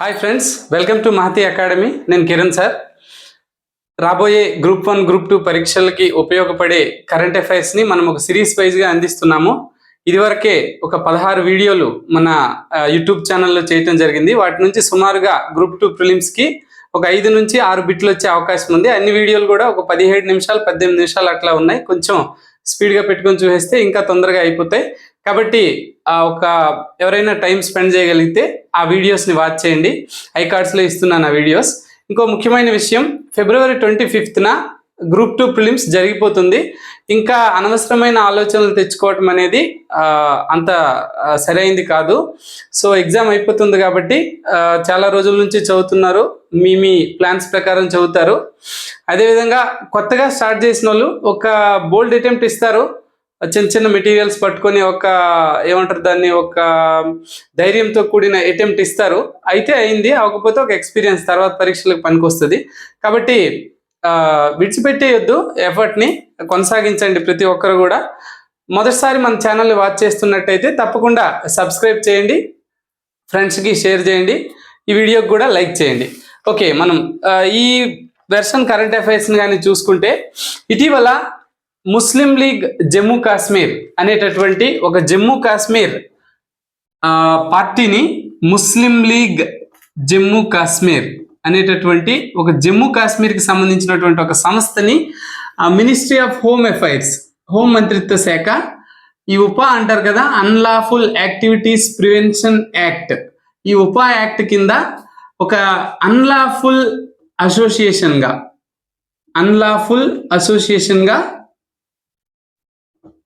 Hi friends welcome to Mahathi academy నేను Kiran sir రాబోయే group one group two పరీక్షలకి ఉపయోగపడే కరెంట్ అఫైర్స్ని మనం ఒక సిరీస్ వైజ్గా అందిస్తున్నాము. ఇదివరకే ఒక పదహారు వీడియోలు మన యూట్యూబ్ ఛానల్లో చేయటం జరిగింది. వాటి నుంచి సుమారుగా గ్రూప్ టూ ప్రిలిమ్స్కి ఒక ఐదు నుంచి ఆరు బిట్లు వచ్చే అవకాశం ఉంది. అన్ని వీడియోలు కూడా ఒక పదిహేడు నిమిషాలు పద్దెనిమిది నిమిషాలు అట్లా ఉన్నాయి. కొంచెం స్పీడ్గా పెట్టుకొని చూసేస్తే ఇంకా తొందరగా అయిపోతాయి. కాబట్టి ఆ ఒక ఎవరైనా టైం స్పెండ్ చేయగలిగితే ఆ వీడియోస్ని వాచ్ చేయండి. ఐ కార్డ్స్లో ఇస్తున్నాను ఆ వీడియోస్. ఇంకో ముఖ్యమైన విషయం ఫిబ్రవరి ట్వంటీ ఫిఫ్త్న గ్రూప్ టూ ప్రిలిమ్స్ జరిగిపోతుంది. ఇంకా అనవసరమైన ఆలోచనలు తెచ్చుకోవటం అనేది అంత సరైంది కాదు. సో ఎగ్జామ్ అయిపోతుంది కాబట్టి చాలా రోజుల నుంచి చదువుతున్నారు. మీ మీ ప్లాన్స్ ప్రకారం చదువుతారు. అదేవిధంగా కొత్తగా స్టార్ట్ చేసిన వాళ్ళు ఒక బోల్డ్ అటెంప్ట్ ఇస్తారు. చిన్న చిన్న మెటీరియల్స్ పట్టుకొని ఒక ఏమంటారు దాన్ని ఒక ధైర్యంతో కూడిన అటెంప్ట్ ఇస్తారు. అయితే అయింది అవ్వకపోతే ఒక ఎక్స్పీరియన్స్ తర్వాత పరీక్షలకు పనికొస్తుంది. కాబట్టి విడిచిపెట్టేయొద్దు ఎఫర్ట్ని కొనసాగించండి ప్రతి ఒక్కరు కూడా. మొదటిసారి మన ఛానల్ని వాచ్ చేస్తున్నట్టయితే తప్పకుండా సబ్స్క్రైబ్ చేయండి ఫ్రెండ్స్కి షేర్ చేయండి ఈ వీడియోకి కూడా లైక్ చేయండి. ఓకే మనం ఈ వెర్షన్ కరెంట్ అఫైర్స్ని కానీ చూసుకుంటే ఇటీవల ముస్లిం లీగ్ జమ్మూ కాశ్మీర్ అనేటటువంటి ఒక జమ్మూ కాశ్మీర్ పార్టీని ముస్లిం లీగ్ జమ్మూ కాశ్మీర్ అనేటటువంటి ఒక జమ్మూ కాశ్మీర్కి సంబంధించినటువంటి ఒక సంస్థని ministry of home affairs home మంత్రిత్వ శాఖ ఈ ఉపా అంటారు కదా అన్లాఫుల్ యాక్టివిటీస్ ప్రివెన్షన్ యాక్ట్ ఈ ఉపా యాక్ట్ కింద ఒక అన్లాఫుల్ అసోసియేషన్గా అన్లాఫుల్ అసోసియేషన్గా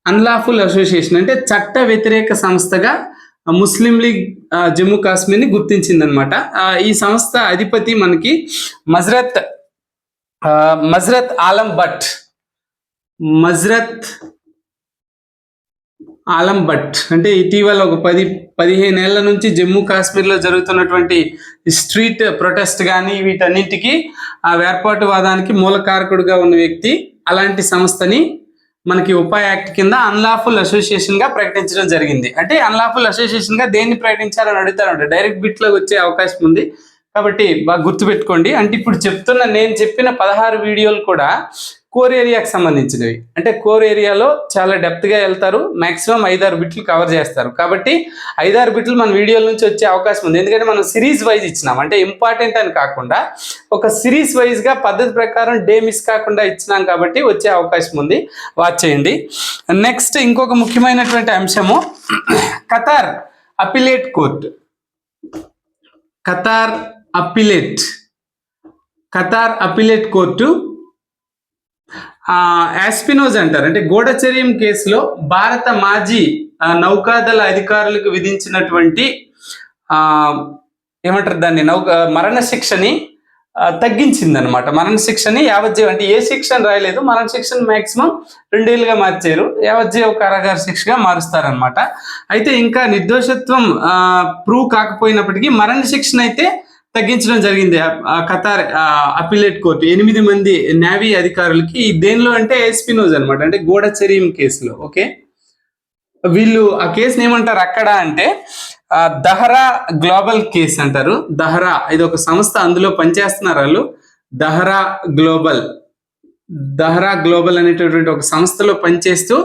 అన్లాఫుల్ అసోసియేషన్ అంటే చట్ట వ్యతిరేక సంస్థగా ముస్లిం లీగ్ జమ్మూ కాశ్మీర్ని గుర్తించిందనమాట అనమాట ఈ సంస్థ అధిపతి మనకి మజ్రత్ మజ్రత్ ఆలం భట్. మజ్రత్ ఆలం భట్. అంటే ఇటీవల ఒక పది పదిహేను ఏళ్ళ నుంచి జమ్మూ కాశ్మీర్లో జరుగుతున్నటువంటి స్ట్రీట్ ప్రొటెస్ట్ కానీ వీటన్నిటికీ ఆ వేర్పాటువాదానికి మూలకారకుడుగా ఉన్న వ్యక్తి. అలాంటి సంస్థని మనకి ఉపా యాక్ట్ కింద అన్లాఫుల్ అసోసియేషన్గా ప్రకటించడం జరిగింది. అంటే అన్లాఫుల్ అసోసియేషన్గా దేన్ని ప్రకటించారని అడుగుతారంట? డైరెక్ట్ బిట్లోకి వచ్చే అవకాశం ఉంది. కాబట్టి బాగా గుర్తుపెట్టుకోండి. అంటే ఇప్పుడు చెప్తున్న నేను చెప్పిన పదహారు వీడియోలు కూడా కోర్ ఏరియాకి సంబంధించినవి. అంటే కోర్ ఏరియాలో చాలా డెప్త్గా వెళ్తారు మ్యాక్సిమం ఐదారు బిట్లు కవర్ చేస్తారు. కాబట్టి ఐదారు బిట్లు మన వీడియోల నుంచి వచ్చే అవకాశం ఉంది. ఎందుకంటే మనం సిరీస్ వైజ్ ఇచ్చినాం. అంటే ఇంపార్టెంట్ అని కాకుండా ఒక సిరీస్ వైజ్గా పద్ధతి ప్రకారం డే మిస్ కాకుండా ఇచ్చినాం కాబట్టి వచ్చే అవకాశం ఉంది. వాచ్ చేయండి. నెక్స్ట్ ఇంకొక ముఖ్యమైనటువంటి అంశము Qatar appellate court. Qatar appellate. Qatar appellate court espionage అంటారు. అంటే గూఢచర్యం కేసులో భారత మాజీ నౌకాదళ అధికారులకు విధించినటువంటి ఏమంటారు దాన్ని నౌక మరణ శిక్షని తగ్గించింది అనమాట మరణ శిక్షని యావజ్జీవం అంటే ఏ శిక్షను రాయలేదు. మరణ శిక్షను మాక్సిమం రెండేళ్ళుగా మార్చారు. యావజ్జీవ కారాగార శిక్షగా మారుస్తారనమాట అయితే ఇంకా నిర్దోషత్వం ప్రూవ్ కాకపోయినప్పటికీ మరణ శిక్షణ అయితే తగ్గించడం జరిగింది. Qatar appellate court. ఎనిమిది మంది నేవీ అధికారులకి దేనిలో అంటే ఎస్పినోజ్ అనమాట అంటే గూఢచర్యం కేసులో ఓకే? వీళ్ళు ఆ కేసుని ఏమంటారు అక్కడ అంటే దహరా గ్లోబల్ కేస్ అంటారు. దహరా ఇది ఒక సంస్థ అందులో పనిచేస్తున్నారు వాళ్ళు. దహరా గ్లోబల్ దహరా గ్లోబల్ అనేటటువంటి ఒక సంస్థలో పనిచేస్తూ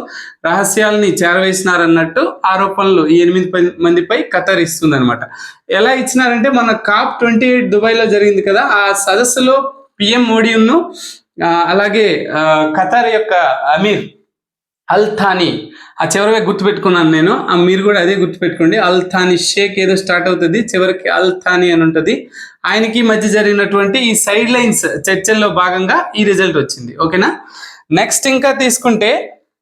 రహస్యాలని చేరవేసినారన్నట్టు ఆరోపణలు ఈ ఎనిమిది మందిపై ఖతర్ ఇస్తుంది అనమాట ఎలా ఇచ్చినారంటే మన కాప్ ట్వంటీ ఎయిట్ దుబాయ్లో జరిగింది కదా ఆ సదస్సులో పిఎం మోడీను అలాగే ఖతార్ యొక్క అమీర్ అల్థానీ ఆ చివరిగా గుర్తుపెట్టుకున్నాను నేను. మీరు కూడా అదే గుర్తుపెట్టుకోండి. అల్థానీ షేక్ ఏదో స్టార్ట్ అవుతుంది. చివరికి అల్థానీ అని ఉంటుంది. ఆయనకి మధ్య జరిగినటువంటి ఈ సైడ్ లైన్స్ చర్చల్లో భాగంగా ఈ రిజల్ట్ వచ్చింది. ఓకేనా నెక్స్ట్ ఇంకా తీసుకుంటే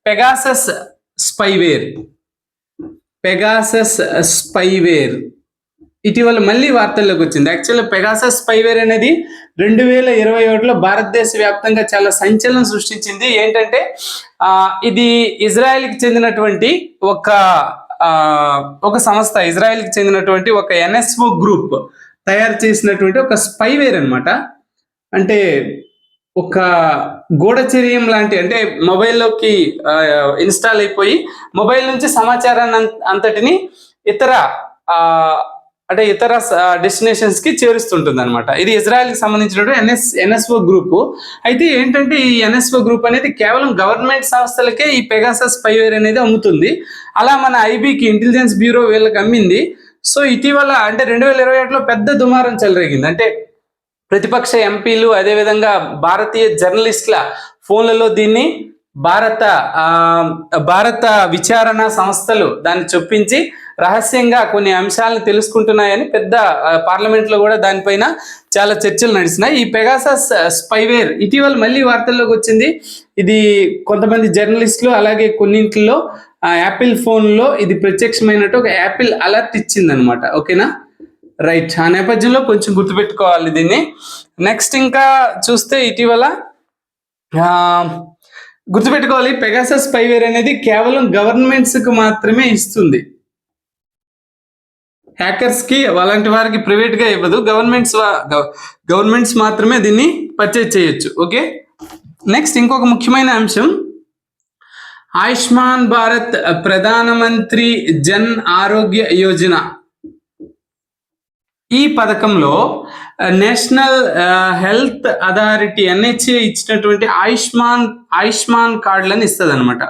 పెగాసస్ స్పైవేర్ పెగాసస్ స్పైవేర్ ఇటీవల మళ్ళీ వార్తల్లోకి వచ్చింది. యాక్చువల్గా పెగాసస్ స్పైవేర్ అనేది రెండు వేల ఇరవై ఒకటిలో భారతదేశ వ్యాప్తంగా చాలా సంచలనం సృష్టించింది. ఏంటంటే ఇది ఇజ్రాయెల్కి చెందినటువంటి ఒక ఒక సంస్థ ఇజ్రాయెల్కి చెందినటువంటి ఒక ఎన్ఎస్ఓ గ్రూప్ తయారు చేసినటువంటి ఒక స్పైవేర్ అన్నమాట. అంటే ఒక గూఢచర్యం లాంటి అంటే మొబైల్లోకి ఇన్స్టాల్ అయిపోయి మొబైల్ నుంచి సమాచారాన్ని అంతటిని ఇతర అంటే ఇతర డెస్టినేషన్స్కి చేరుస్తుంటుంది అనమాట ఇది ఇజ్రాయెల్కి సంబంధించినటువంటి ఎన్ఎస్ ఎన్ఎస్ఓ గ్రూప్ అయితే ఏంటంటే ఈ ఎన్ఎస్ఓ గ్రూప్ అనేది కేవలం గవర్నమెంట్ సంస్థలకే ఈ పెగాసస్ స్పైవేర్ అనేది అమ్ముతుంది. అలా మన ఐబీకి ఇంటెలిజెన్స్ బ్యూరో వీళ్ళకి అమ్మింది. సో ఇటీవల అంటే రెండు వేల ఇరవై ఒకటిలో పెద్ద దుమారం చెలరేగింది. అంటే ప్రతిపక్ష ఎంపీలు అదేవిధంగా భారతీయ జర్నలిస్టుల ఫోన్లలో దీన్ని భారత భారత విచారణ సంస్థలు దాన్ని చొప్పించి రహస్యంగా కొన్ని అంశాలను తెలుసుకుంటున్నాయని పెద్ద పార్లమెంట్లో కూడా దానిపైన చాలా చర్చలు నడిచినాయి. ఈ పెగాసస్ స్పైవేర్ ఇటీవల మళ్ళీ వార్తల్లోకి వచ్చింది. ఇది కొంతమంది జర్నలిస్టులు అలాగే కొన్నింటిలో యాపిల్ ఫోన్లో ఇది ప్రత్యక్షమైనట్టు ఒక యాపిల్ అలర్ట్ ఇచ్చిందనమాట ఓకేనా? రైట్. ఆ నేపథ్యంలో కొంచెం గుర్తుపెట్టుకోవాలి దీన్ని. నెక్స్ట్ ఇంకా చూస్తే ఇటీవల గుర్తుపెట్టుకోవాలి పెగాసస్ స్పైవేర్ అనేది కేవలం గవర్నమెంట్స్కు మాత్రమే ఇస్తుంది. హ్యాకర్స్కి అలాంటి వారికి ప్రైవేట్గా ఇవ్వదు. గవర్నమెంట్స్ గవర్నమెంట్స్ మాత్రమే దీన్ని పర్చేజ్ చేయొచ్చు. ఓకే నెక్స్ట్ ఇంకొక ముఖ్యమైన అంశం. ఆయుష్మాన్ భారత్ ప్రధానమంత్రి జన్ ఆరోగ్య యోజన. ఈ పథకంలో నేషనల్ హెల్త్ అథారిటీ ఎన్హెచ్ఏ ఇచ్చినటువంటి ఆయుష్మాన్ ఆయుష్మాన్ కార్డులను ఇస్తుంది అనమాట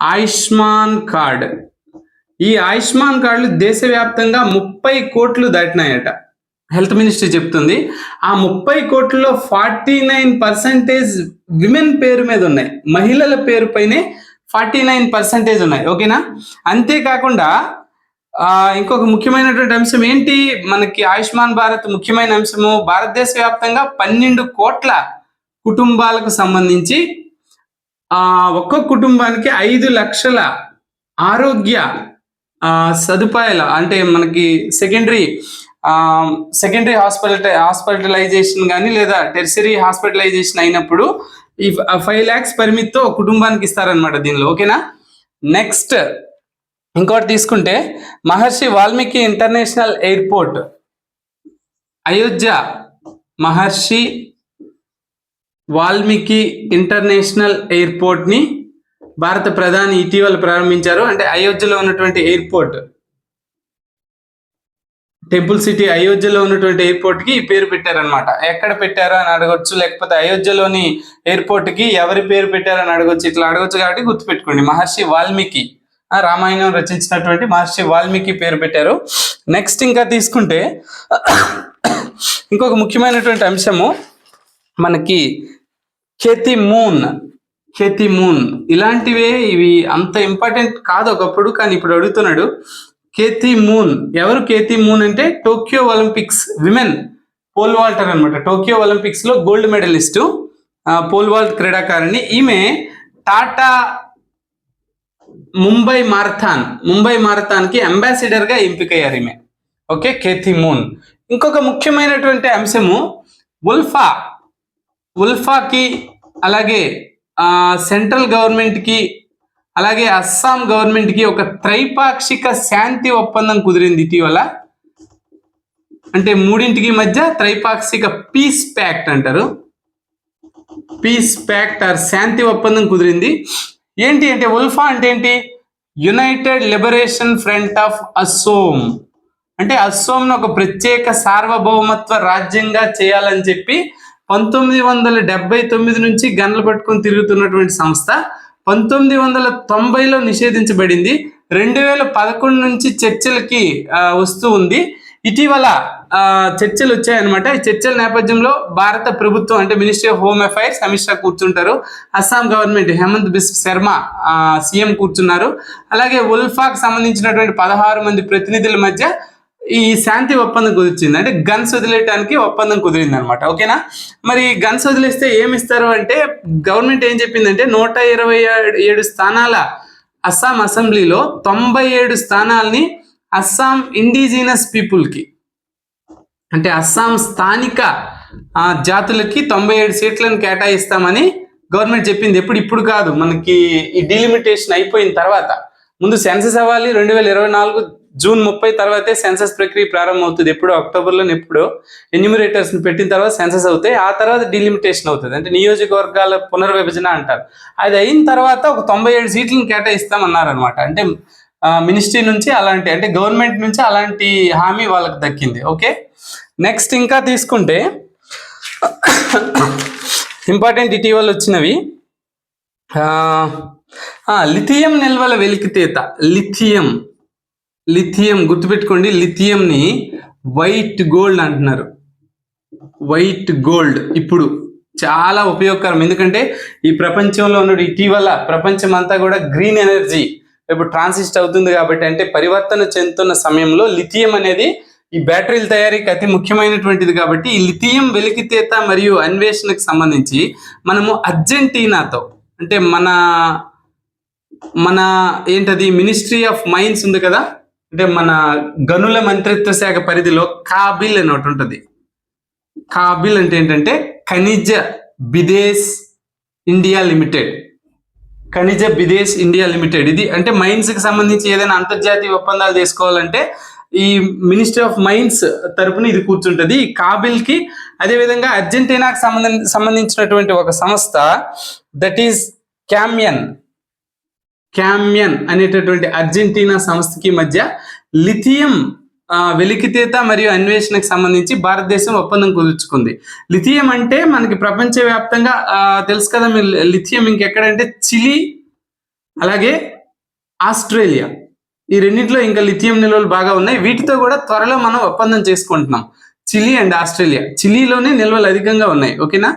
ఆయుష్మాన్ కార్డ్. ఈ ఆయుష్మాన్ కార్డులు దేశవ్యాప్తంగా ముప్పై కోట్లు దాటినాయట. హెల్త్ మినిస్ట్రీ చెప్తుంది. ఆ ముప్పై కోట్లలో ఫార్టీ నైన్ పర్సెంటేజ్ విమెన్ పేరు మీద ఉన్నాయి. మహిళల పేరుపైనే ఫార్టీ నైన్ పర్సెంటేజ్ ఉన్నాయి. ఓకేనా? అంతేకాకుండా ఇంకొక ముఖ్యమైనటువంటి అంశం ఏంటి? మనకి ఆయుష్మాన్ భారత్ ముఖ్యమైన అంశము. భారతదేశ వ్యాప్తంగా పన్నెండు కోట్ల కుటుంబాలకు సంబంధించి ఆ ఒక్కొక్క కుటుంబానికి ఐదు లక్షల ఆరోగ్య సదుపాయాలు అంటే మనకి సెకండరీ సెకండరీ హాస్పిటల్ హాస్పిటలైజేషన్ కానీ లేదా టెర్సరీ హాస్పిటలైజేషన్ అయినప్పుడు ఈ ఫైవ్ ల్యాక్స్ పరిమితితో కుటుంబానికి ఇస్తారనమాట దీనిలో. ఓకేనా? నెక్స్ట్ ఇంకోటి తీసుకుంటే Maharshi Valmiki international airport Ayodhya Maharshi Valmiki international ఎయిర్పోర్ట్ని భారత ప్రధాని ఇటీవల ప్రారంభించారు. అంటే అయోధ్యలో ఉన్నటువంటి ఎయిర్పోర్ట్ టెంపుల్ సిటీ అయోధ్యలో ఉన్నటువంటి ఎయిర్పోర్ట్కి ఈ పేరు పెట్టారనమాట ఎక్కడ పెట్టారో అని అడగొచ్చు లేకపోతే అయోధ్యలోని ఎయిర్పోర్ట్కి ఎవరి పేరు పెట్టారని అడగొచ్చు ఇట్లా అడగొచ్చు కాబట్టి గుర్తుపెట్టుకోండి. మహర్షి వాల్మీకి రామాయణం రచించినటువంటి మహర్షి వాల్మీకి పేరు పెట్టారు. నెక్స్ట్ ఇంకా తీసుకుంటే ఇంకొక ముఖ్యమైనటువంటి అంశము మనకి ఖేతి మూన్ ఖేతి మూన్ ఇలాంటివే ఇవి అంత ఇంపార్టెంట్ కాదు ఒకప్పుడు కానీ ఇప్పుడు అడుగుతున్నాడు. కేతి మూన్ ఎవరు కేతి మూన్ అంటే? Tokyo Olympics women pole vaulter అనమాట టోక్యో ఒలింపిక్స్లో గోల్డ్ మెడలిస్ట్ పోల్ వాల్ట్ క్రీడాకారిణి. ఈమె టాటా ముంబై మారథాన్ ముంబై మారథాన్కి అంబాసిడర్గా ఎంపికయ్యారు ఈమె. Okay Katie Moon. ఇంకొక ముఖ్యమైనటువంటి అంశము ఉల్ఫా. ఉల్ఫాకి అలాగే సెంట్రల్ గవర్నమెంట్కి అలాగే అస్సాం గవర్నమెంట్కి ఒక త్రైపాక్షిక శాంతి ఒప్పందం కుదిరింది ఇటీవల. అంటే మూడింటికి మధ్య త్రైపాక్షిక పీస్ ప్యాక్ట్ అంటారు. పీస్ ప్యాక్ట్ ఆర్ శాంతి ఒప్పందం కుదిరింది. ఏంటి అంటే ఉల్ఫా అంటే ఏంటి? United liberation front of Asom అంటే అస్సోంను ఒక ప్రత్యేక సార్వభౌమత్వ రాజ్యంగా చేయాలని చెప్పి పంతొమ్మిది వందల డెబ్బై తొమ్మిది నుంచి గన్లు పట్టుకొని తిరుగుతున్నటువంటి సంస్థ పంతొమ్మిది వందల తొంభైలో నిషేధించబడింది. రెండు వేల పదకొండు నుంచి చర్చలకి వస్తూ ఉంది. ఇటీవల చర్చలు వచ్చాయన్నమాట. ఈ చర్చల నేపథ్యంలో భారత ప్రభుత్వం అంటే ministry of home affairs Amit Shah కూర్చుంటారు. అస్సాం గవర్నమెంట్ హేమంత్ బిస్వ శర్మ సీఎం కూర్చున్నారు. అలాగే ఉల్ఫాక్ సంబంధించినటువంటి పదహారు మంది ప్రతినిధుల మధ్య ఈ శాంతి ఒప్పందం కుదిరింది అంటే గన్స్ వదిలేయడానికి ఒప్పందం కుదిరింది అనమాట ఓకేనా? మరి గన్స్ వదిలేస్తే ఏమిస్తారు అంటే గవర్నమెంట్ ఏం చెప్పిందంటే నూట ఇరవై ఏడు- ఏడు స్థానాల అస్సాం అసెంబ్లీలో తొంభై ఏడు స్థానాల్ని అస్సాం ఇండిజినస్ పీపుల్కి అంటే అస్సాం స్థానిక ఆ, జాతులకి తొంభై ఏడు సీట్లను కేటాయిస్తామని గవర్నమెంట్ చెప్పింది. ఎప్పుడు ఇప్పుడు కాదు. మనకి ఈ డిలిమిటేషన్ అయిపోయిన తర్వాత ముందు సెన్సస్ అవ్వాలి. రెండు వేల ఇరవై నాలుగు జూన్ ముప్పై తర్వాతే సెన్సస్ ప్రక్రియ ప్రారంభం అవుతుంది ఎప్పుడు అక్టోబర్లో ఎప్పుడు ఎన్యూమిరేటర్స్ని పెట్టిన తర్వాత సెన్సస్ అవుతాయి. ఆ తర్వాత డిలిమిటేషన్ అవుతుంది. అంటే నియోజకవర్గాల పునర్విభజన అంటారు. అది అయిన తర్వాత ఒక తొంభై ఏడు సీట్లను కేటాయిస్తామన్నారు అనమాట అంటే మినిస్ట్రీ నుంచి అలాంటి అంటే గవర్నమెంట్ నుంచి అలాంటి హామీ వాళ్ళకి దక్కింది. ఓకే? నెక్స్ట్ ఇంకా తీసుకుంటే ఇంపార్టెంట్ ఇటీవల వచ్చినవి. లిథియం నిల్వల వెలికితేత లిథియం లిథియం గుర్తుపెట్టుకోండి లిథియంని వైట్ గోల్డ్ అంటున్నారు. వైట్ గోల్డ్ ఇప్పుడు చాలా ఉపయోగకరం. ఎందుకంటే ఈ ప్రపంచంలో ఉన్న ఇటీవల ప్రపంచం అంతా కూడా గ్రీన్ ఎనర్జీ ఇప్పుడు ట్రాన్సిస్ట్ అవుతుంది కాబట్టి అంటే పరివర్తన చెందుతున్న సమయంలో లిథియం అనేది ఈ బ్యాటరీల తయారీకి అతి ముఖ్యమైనటువంటిది కాబట్టి ఈ లిథియం వెలికితేత మరియు అన్వేషణకు సంబంధించి మనము అర్జెంటీనాతో అంటే మన మన ఏంటది మినిస్ట్రీ ఆఫ్ మైన్స్ ఉంది కదా? అంటే మన గనుల మంత్రిత్వ శాఖ పరిధిలో కాబిల్ అని ఒకటి ఉంటుంది. కాబిల్ అంటే ఏంటంటే ఖనిజ బిదేశ్ ఇండియా లిమిటెడ్. ఖనిజ బిదేశ్ ఇండియా లిమిటెడ్. ఇది అంటే మైన్స్కి సంబంధించి ఏదైనా అంతర్జాతీయ ఒప్పందాలు చేసుకోవాలంటే ఈ మినిస్ట్రీ ఆఫ్ మైన్స్ తరపున ఇది కూర్చుంటది. కాబిల్కి కాబిల్కి అదే విధంగా అర్జెంటీనాకు సంబంధం సంబంధించినటువంటి ఒక సంస్థ దట్ ఈస్ క్యామ్యన్ క్యామ్యన్ అనేటటువంటి అర్జెంటీనా సంస్థకి మధ్య లిథియం వెలికితేత మరియు అన్వేషణకు సంబంధించి భారతదేశం ఒప్పందం కుదుర్చుకుంది. లిథియం అంటే మనకి ప్రపంచవ్యాప్తంగా తెలుసు కదా మీరు లిథియం ఇంకెక్కడంటే చిలీ అలాగే ఆస్ట్రేలియా. ఈ రెండింటిలో ఇంకా లిథియం నిల్వలు బాగా ఉన్నాయి. వీటితో కూడా త్వరలో మనం ఒప్పందం చేసుకుంటున్నాం. Chile and Australia. చిలీలోనే నిల్వలు అధికంగా ఉన్నాయి. ఓకేనా?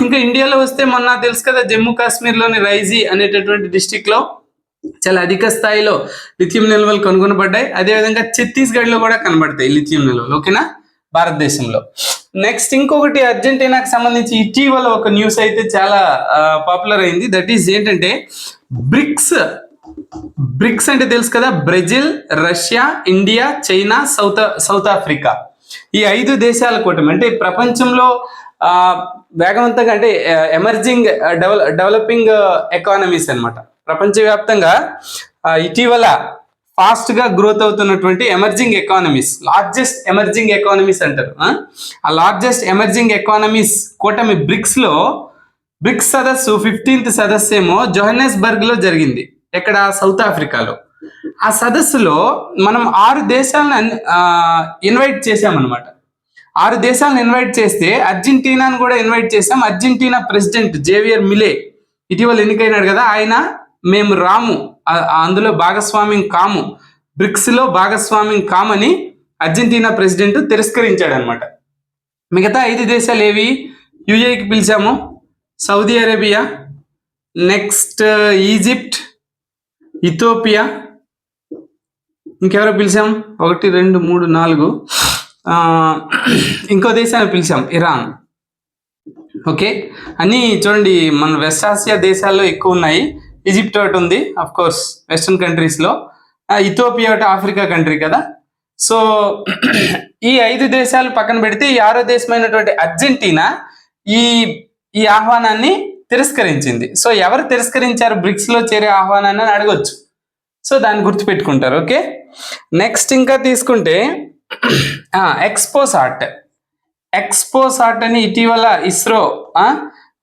ఇంకా ఇండియాలో వస్తే మొన్న తెలుసు కదా జమ్మూ కాశ్మీర్లోని రైజీ అనేటటువంటి డిస్టిక్లో చాలా అధిక స్థాయిలో లిథియం నిల్వలు కనుగొనబడ్డాయి. అదేవిధంగా ఛత్తీస్గఢ్లో కూడా కనబడతాయి లిథియం నిల్వలు ఓకేనా? భారతదేశంలో. నెక్స్ట్ ఇంకొకటి అర్జెంటీనాకు సంబంధించి ఇటీవల ఒక న్యూస్ అయితే చాలా పాపులర్ అయింది. దట్ ఈస్ ఏంటంటే బ్రిక్స్ బ్రిక్స్ అంటే తెలుసు కదా? Brazil Russia India China South South Africa ఈ ఐదు దేశాల కూటమి అంటే ప్రపంచంలో వేగవంతంగా అంటే ఎమర్జింగ్ డెవలపింగ్ ఎకానమీస్ అన్నమాట. ప్రపంచవ్యాప్తంగా ఇటీవల ఫాస్ట్గా గ్రోత్ అవుతున్నటువంటి emerging economies largest emerging economies అంటారు ఆ? లార్జెస్ట్ ఎమర్జింగ్ ఎకానమీస్ కూటమి బ్రిక్స్లో బ్రిక్స్ సదస్సు ఫిఫ్టీన్త్ సదస్సు ఏమో జోహన్నెస్బర్గ్లో జరిగింది ఎక్కడ? సౌత్ ఆఫ్రికాలో ఆ సదస్సులో మనం ఆరు దేశాలను ఇన్వైట్ చేశామన్నమాట. ఆరు దేశాలను ఇన్వైట్ చేస్తే అర్జెంటీనాను కూడా ఇన్వైట్ చేశాం. అర్జెంటీనా ప్రెసిడెంట్ జేవియర్ మిలే ఇటీవల ఎన్నికైనాడు కదా ఆయన మేము రాము. అందులో భాగస్వామ్యం కాము. బ్రిక్స్లో భాగస్వామ్యం కామని అర్జెంటీనా ప్రెసిడెంట్ తిరస్కరించాడు అనమాట మిగతా ఐదు దేశాలు ఏవి? యుఏకి పిలిచాము. Saudi Arabia next Egypt Ethiopia ఇంకెవరో పిలిచాం? ఒకటి రెండు మూడు నాలుగు. ఇంకో దేశాన్ని పిలిచాం ఇరాన్. ఓకే? అని చూడండి మన వెస్ట్ ఆసియా దేశాల్లో ఎక్కువ ఉన్నాయి. ఈజిప్ట్ ఒకటి ఉంది అఫ్ కోర్స్ వెస్టర్న్ కంట్రీస్లో ఇథోపియా ఒకటి ఆఫ్రికా కంట్రీ కదా. సో ఈ ఐదు దేశాలు పక్కన పెడితే ఈ ఆరో దేశమైనటువంటి అర్జెంటీనా ఈ ఈ ఆహ్వానాన్ని తిరస్కరించింది. సో ఎవరు తిరస్కరించారు? బ్రిక్స్లో చేరే ఆహ్వానాన్ని అని అడగొచ్చు. సో దాన్ని గుర్తుపెట్టుకుంటారు ఓకే నెక్స్ట్ ఇంకా తీసుకుంటే ఎక్స్పోసాట్ ఎక్స్పోసాట్ అని ఇటీవల ఇస్రో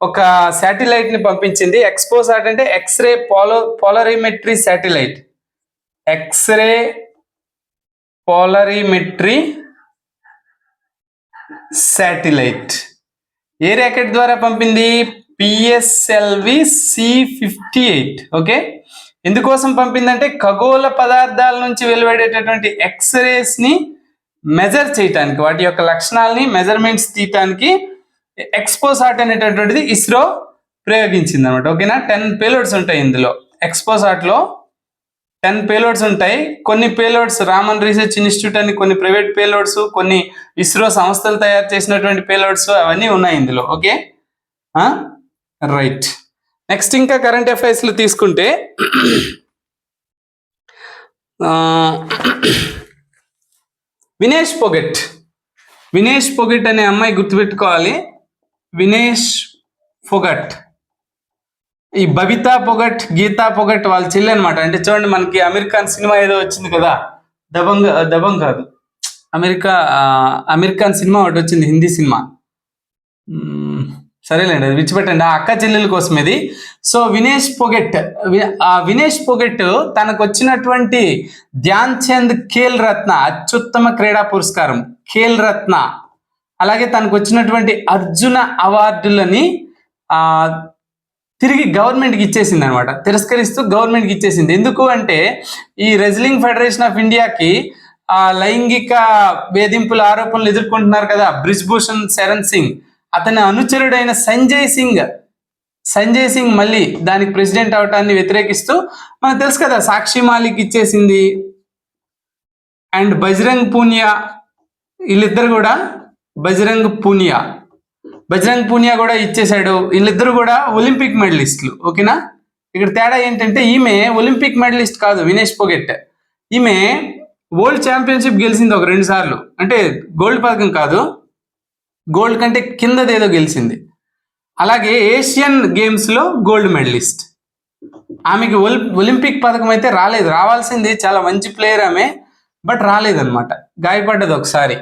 ఒక శాటిలైట్ని పంపించింది. ఎక్స్పోసాట్ అంటే X-ray polo polarimetry satellite X-ray polarimetry satellite ఏ ర్యాకెట్ ద్వారా పంపింది? PSLV C fifty eight okay ఎందుకోసం పంపిందంటే ఖగోళ పదార్థాల నుంచి వెలువడేటటువంటి ఎక్స్రేస్ని మెజర్ చేయటానికి వాటి యొక్క లక్షణాలని మెజర్మెంట్స్ తీయటానికి ఎక్స్పోసాట్ అనేటటువంటిది ఇస్రో ప్రయోగించింది అనమాట ఓకేనా? టెన్ పేలోడ్స్ ఉంటాయి ఇందులో. ఎక్స్పోసాట్లో టెన్ పేలోడ్స్ ఉంటాయి. కొన్ని పేలోడ్స్ రామన్ రీసెర్చ్ ఇన్స్టిట్యూట్ అని కొన్ని ప్రైవేట్ పేలోడ్స్ కొన్ని ఇస్రో సంస్థలు తయారు చేసినటువంటి పేలోడ్స్ అవన్నీ ఉన్నాయి ఇందులో. ఓకే? రైట్ నెక్స్ట్ ఇంకా కరెంట్ అఫైర్స్లు తీసుకుంటే వినేష్ పొగట్. వినేష్ పొగట్ అనే అమ్మాయి గుర్తుపెట్టుకోవాలి. వినేష్ పొగట్ ఈ బబితా పొగట్ గీతా పొగట్ వాళ్ళ చెల్లి అనమాట అంటే చూడండి మనకి అమెరికన్ సినిమా ఏదో వచ్చింది కదా? దబంగ్ దబంగ్ కాదు. అమెరికా అమెరికన్ సినిమా ఒకటి వచ్చింది హిందీ సినిమా. సరేలేండి అది విడిచిపెట్టండి. ఆ అక్క చెల్లెల కోసం ఇది. సో వినేష్ పొగెట్ ఆ వినేష్ పొగెట్ తనకు వచ్చినటువంటి ధ్యాన్ చంద్ ఖేల్ రత్న అత్యుత్తమ క్రీడా పురస్కారం. ఖేల్ రత్న. అలాగే తనకు వచ్చినటువంటి అర్జున అవార్డులని తిరిగి గవర్నమెంట్కి ఇచ్చేసింది అనమాట తిరస్కరిస్తూ గవర్నమెంట్కి ఇచ్చేసింది. ఎందుకు అంటే ఈ రెజ్లింగ్ ఫెడరేషన్ ఆఫ్ ఇండియాకి ఆ లైంగిక వేధింపుల ఆరోపణలు ఎదుర్కొంటున్నారు కదా బ్రిజ్భూషణ్ శరణ్ సింగ్. అతని అనుచరుడైన సంజయ్ సింగ్ సంజయ్ సింగ్ మళ్ళీ దానికి ప్రెసిడెంట్ అవటాన్ని వ్యతిరేకిస్తూ మనకు తెలుసు కదా సాక్షి మాలిక్ ఇచ్చేసింది. అండ్ బజరంగ్ పూనియా వీళ్ళిద్దరు కూడా బజరంగ్ పూనియా. బజరంగ్ పూనియా కూడా ఇచ్చేశాడు. వీళ్ళిద్దరు కూడా ఒలింపిక్ మెడలిస్టులు. ఓకేనా? ఇక్కడ తేడా ఏంటంటే ఈమె ఒలింపిక్ మెడలిస్ట్ కాదు వినేష్ పొగెట్ ఈమె వరల్డ్ ఛాంపియన్షిప్ గెలిచింది ఒక రెండు సార్లు. అంటే గోల్డ్ పథకం కాదు గోల్డ్ కంటే కిందదేదో గెలిచింది. అలాగే ఏషియన్ గేమ్స్లో గోల్డ్ మెడలిస్ట్. ఆమెకి ఒలి ఒలింపిక్ పథకం అయితే రాలేదు. రావాల్సింది చాలా మంచి ప్లేయర్ ఆమె బట్ రాలేదన్నమాట. గాయపడ్డది ఒకసారి.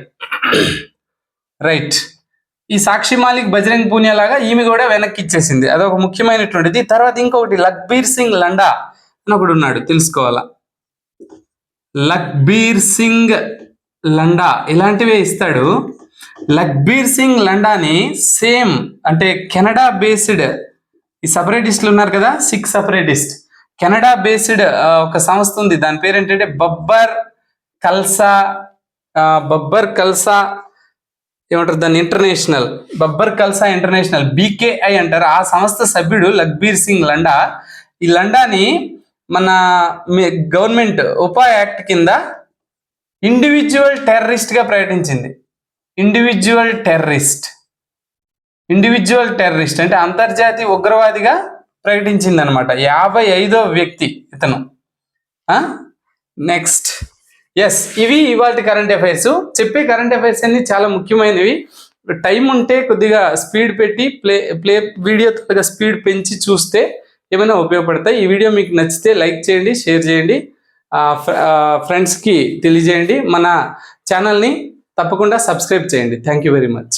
రైట్ ఈ సాక్షి మాలిక్ బజరంగ్ పూనియా లాగా ఈమె కూడా వెనక్కి ఇచ్చేసింది అదొక ముఖ్యమైనటువంటిది. తర్వాత ఇంకొకటి లక్బీర్ సింగ్ లండా అని ఒకడు ఉన్నాడు. తెలుసుకోవాలా? లక్బీర్ సింగ్ లండా ఇలాంటివే ఇస్తాడు. లక్బీర్ సింగ్ లండాని సేమ్ అంటే కెనడా బేస్డ్ ఈ సపరేటిస్టులు ఉన్నారు కదా సిక్ సపరేటిస్ట్. కెనడా బేస్డ్ ఒక సంస్థ ఉంది. దాని పేరు ఏంటంటే బబ్బర్ కల్సా బబ్బర్ కల్సా ఏమంటారు? దాన్ని international Babbar Khalsa international BKI అంటారు. ఆ సంస్థ సభ్యుడు లక్బీర్ సింగ్ లండా. ఈ లండాని మన గవర్నమెంట్ ఉపా యాక్ట్ కింద ఇండివిజువల్ టెర్రరిస్ట్గా ప్రకటించింది. ఇండివిజువల్ టెర్రరిస్ట్ ఇండివిజువల్ టెర్రరిస్ట్ అంటే అంతర్జాతీయ ఉగ్రవాదిగా ప్రకటించింది అనమాట యాభై ఐదో వ్యక్తి ఇతను. నెక్స్ట్ ఎస్ ఇవి ఇవాళ కరెంట్ అఫైర్స్ చెప్పే కరెంట్ అఫైర్స్ అన్ని చాలా ముఖ్యమైనవి. టైం ఉంటే కొద్దిగా స్పీడ్ పెట్టి ప్లే ప్లే వీడియో కొద్దిగా స్పీడ్ పెంచి చూస్తే ఏమైనా ఉపయోగపడతాయి. ఈ వీడియో మీకు నచ్చితే లైక్ చేయండి షేర్ చేయండి. ఫ్రెండ్స్కి తెలియజేయండి. మన ఛానల్ని తప్పకుండా సబ్స్క్రైబ్ చేయండి. Thank you very much